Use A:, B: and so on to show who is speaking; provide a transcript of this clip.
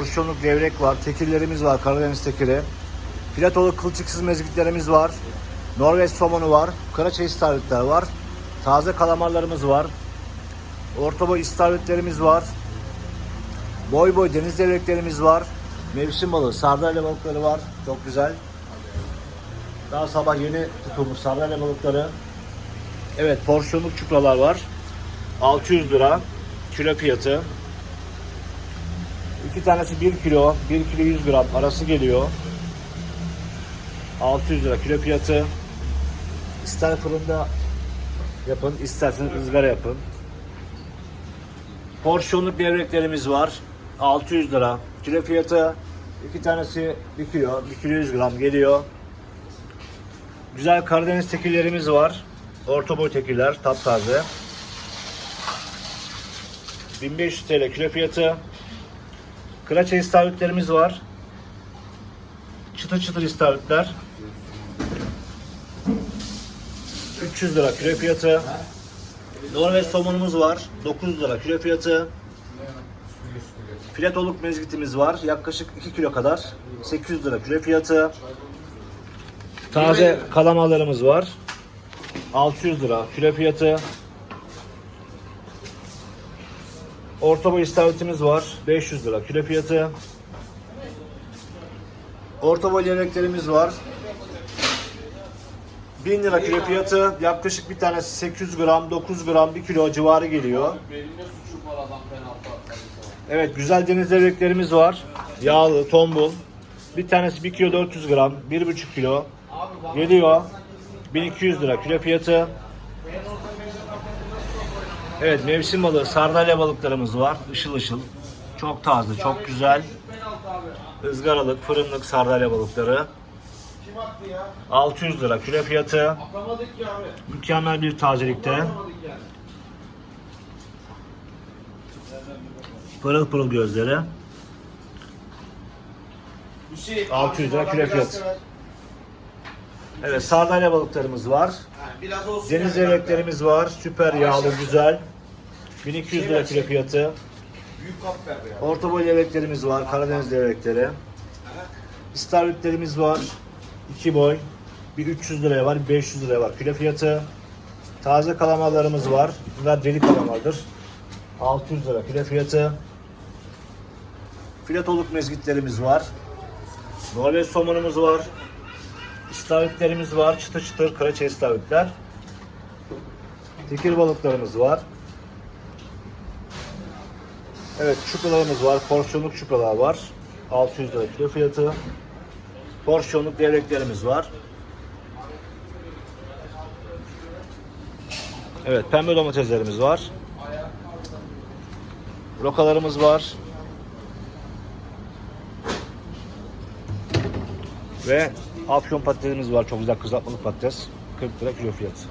A: Porsiyonluk levrek var. Tekirlerimiz var. Karadeniz tekiri. Filetolu kılçıksız mezgitlerimiz var. Norveç somonu var. Karaçay istavritler var. Taze kalamarlarımız var. Orta boy istavritlerimiz var. Boy boy deniz levreklerimiz var. Mevsim balığı, sardalya balıkları var. Çok güzel. Daha sabah yeni tutulmuş sardalya balıkları. Evet porsiyonluk çupralar var. 600 lira kilo fiyatı. İki tanesi 1 kilo, 1 kilo 100 gram arası geliyor. 600 lira kilo fiyatı. İster fırında yapın, isterseniz ızgara yapın. Porsiyonluk levreklerimiz var. 600 lira kilo fiyatı. İki tanesi 1 kilo, 1 kilo 100 gram geliyor. Güzel Karadeniz tekillerimiz var. Orta boy tekiller, taptaze. 1500 TL kilo fiyatı. Kıraça istavritlerimiz var. Çıtır çıtır istavritler. 300 lira kilo fiyatı. Norveç somonumuz var. 900 lira kilo fiyatı. Filetoluk mezgitimiz var. Yaklaşık 2 kilo kadar. 800 lira kilo fiyatı. Taze kalamalarımız var. 600 lira kilo fiyatı. Orta boy istavritimiz var. 500 lira kilo fiyatı. Orta boy levreklerimiz var. 1000 lira kilo fiyatı. Yaklaşık bir tanesi 800 gram, 9 gram, 1 kilo civarı geliyor. Evet güzel deniz levreklerimiz var. Yağlı, tombul. Bir tanesi 1 kilo 400 gram, 1,5 kilo. Geliyor. 1200 lira kilo fiyatı. Evet mevsim balığı, sardalya balıklarımız var. Işıl ışıl. Çok taze, çok güzel. Izgaralık, fırınlık sardalya balıkları. 600 lira kilo fiyatı. Mükemmel bir tazelikte. Pırıl pırıl gözleri.
B: Hüseyin,
A: 600 lira kilo fiyatı. Evet sardalya balıklarımız var.
B: Biraz olsun.
A: Deniz levreklerimiz var. Süper yağlı, güzel. 1200 lira kilo fiyatı.
B: Büyük kap ver ya.
A: Orta boy levreklerimiz var. Karadeniz levrekleri. İstavritlerimiz var. 2 boy. Bir 300 liraya var, bir 500 liraya var. Kilo fiyatı. Taze kalamarlarımız var. Bunlar deli kalamardır. 600 lira kilo fiyatı. Filetoluk mezgitlerimiz var. Norveç somonumuz var. İstavritlerimiz var. Çıtır çıtır karaçay istavritler. Tekir balıklarımız var. Evet çupralarımız var. Porsiyonluk çupralar var. 600 lira kilo fiyatı. Porsiyonluk devreklerimiz var. Evet pembe domateslerimiz var. Rokalarımız var. Ve afyon patatesimiz var. Çok güzel kızartmalık patates. 40 lira kilo fiyatı.